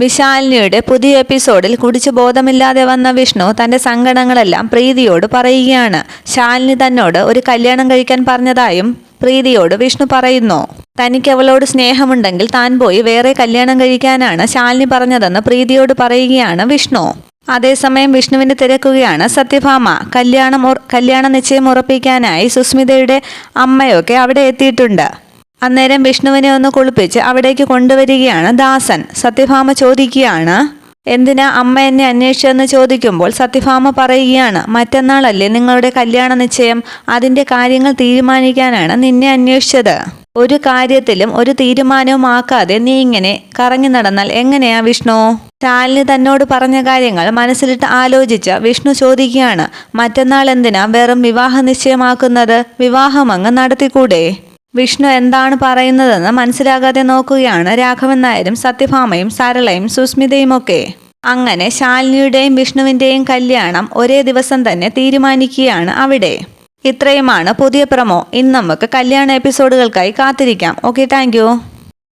വിശാലിനിയുടെ പുതിയ എപ്പിസോഡിൽ കുടിച്ച് ബോധമില്ലാതെ വന്ന വിഷ്ണു തന്റെ സങ്കടങ്ങളെല്ലാം പ്രീതിയോട് പറയുകയാണ്. ശാലിനി തന്നോട് ഒരു കല്യാണം കഴിക്കാൻ പറഞ്ഞതായും പ്രീതിയോട് വിഷ്ണു പറയുന്നു. തനിക്ക് അവളോട് സ്നേഹമുണ്ടെങ്കിൽ താൻ പോയി വേറെ കല്യാണം കഴിക്കാനാണ് ശാലിനി പറഞ്ഞതെന്ന് പ്രീതിയോട് പറയുകയാണ് വിഷ്ണു. അതേസമയം വിഷ്ണുവിനെ തിരക്കുകയാണ് സത്യഭാമ. കല്യാണം കല്യാണ നിശ്ചയം ഉറപ്പിക്കാനായി സുസ്മിതയുടെ അമ്മയൊക്കെ അവിടെ എത്തിയിട്ടുണ്ട്. അന്നേരം വിഷ്ണുവിനെ ഒന്ന് കുളിപ്പിച്ച് അവിടേക്ക് കൊണ്ടുവരികയാണ് ദാസൻ. സത്യഭാമ ചോദിക്കുകയാണ് എന്തിനാ അമ്മ എന്നെ അന്വേഷിച്ചെന്ന് ചോദിക്കുമ്പോൾ സത്യഭാമ പറയുകയാണ് മറ്റന്നാളല്ലേ നിങ്ങളുടെ കല്യാണ നിശ്ചയം? അതിന്റെ കാര്യങ്ങൾ തീരുമാനിക്കാനാണ് നിന്നെ അന്വേഷിച്ചത്. ഒരു കാര്യത്തിലും ഒരു തീരുമാനവും ആക്കാതെ നീ ഇങ്ങനെ കറങ്ങി നടന്നാൽ എങ്ങനെയാ വിഷ്ണു? ശാലിനി തന്നോട് പറഞ്ഞ കാര്യങ്ങൾ മനസ്സിലിട്ട് ആലോചിച്ച് വിഷ്ണു ചോദിക്കുകയാണ് മറ്റന്നാൾ എന്തിനാ വെറും വിവാഹ നിശ്ചയമാക്കുന്നത്? വിവാഹം അങ്ങ് നടത്തിക്കൂടെ? വിഷ്ണു എന്താണ് പറയുന്നതെന്ന് മനസ്സിലാകാതെ നോക്കുകയാണ് രാഘവൻ നായരും സത്യഭാമയും സരളയും സുസ്മിതയും ഒക്കെ. അങ്ങനെ ശാലിനിയുടെയും വിഷ്ണുവിന്റെയും കല്യാണം ഒരേ ദിവസം തന്നെ തീരുമാനിക്കുകയാണ് അവിടെ. ഇത്രയുമാണ് പുതിയ പ്രമോ. ഇന്ന് നമുക്ക് കല്യാണ എപ്പിസോഡുകൾക്കായി കാത്തിരിക്കാം. Okay thank